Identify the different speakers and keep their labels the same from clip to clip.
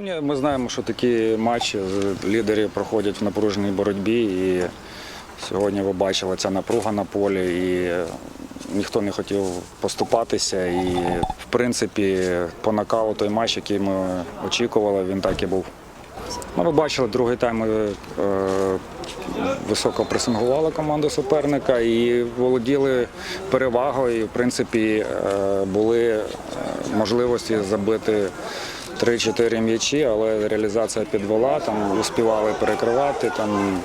Speaker 1: Ми, ми знаємо, що такі матчі лідери проходять в напруженій боротьбі. І сьогодні ви бачили ця напруга на полі, і ніхто не хотів поступатися. І в принципі, по нокауту той матч, який ми очікували, він так і був. Ну, ви бачили, другий тайм ми е, високо пресингували команду суперника і володіли перевагою. І, в принципі, е, були е, можливості забити 3-4 м'ячі, але реалізація підвела, там успівали перекривати, там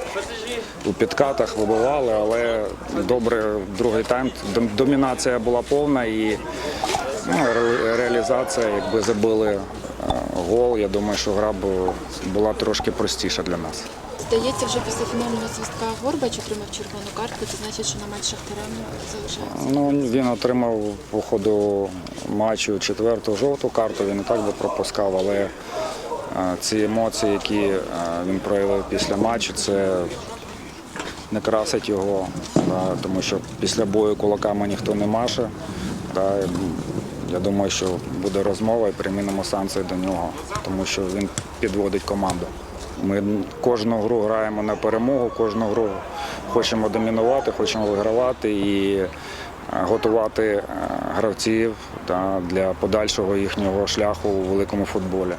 Speaker 1: у підкатах вибивали, але добре другий тайм. Домінація була повна і ну, реалізація, якби забили е, гол, я думаю, що гра бу- була трошки простіша для нас.
Speaker 2: Здається, вже після фінального свистка Горбач отримав червону картку. Це значить, що на матч Шахтаря не залишається.
Speaker 1: Ну, він отримав по ходу матчу четверту жовту карту, він і так би пропускав, але е, ці емоції, які е, він проявив після матчу, це не красить його, тому що після бою кулаками ніхто не маше. Я думаю, що буде розмова і примінимо санкції до нього, тому що він підводить команду. Ми кожну гру граємо на перемогу, кожну гру хочемо домінувати, хочемо вигравати і е, готувати е, гравців для подальшого їхнього шляху у великому футболі.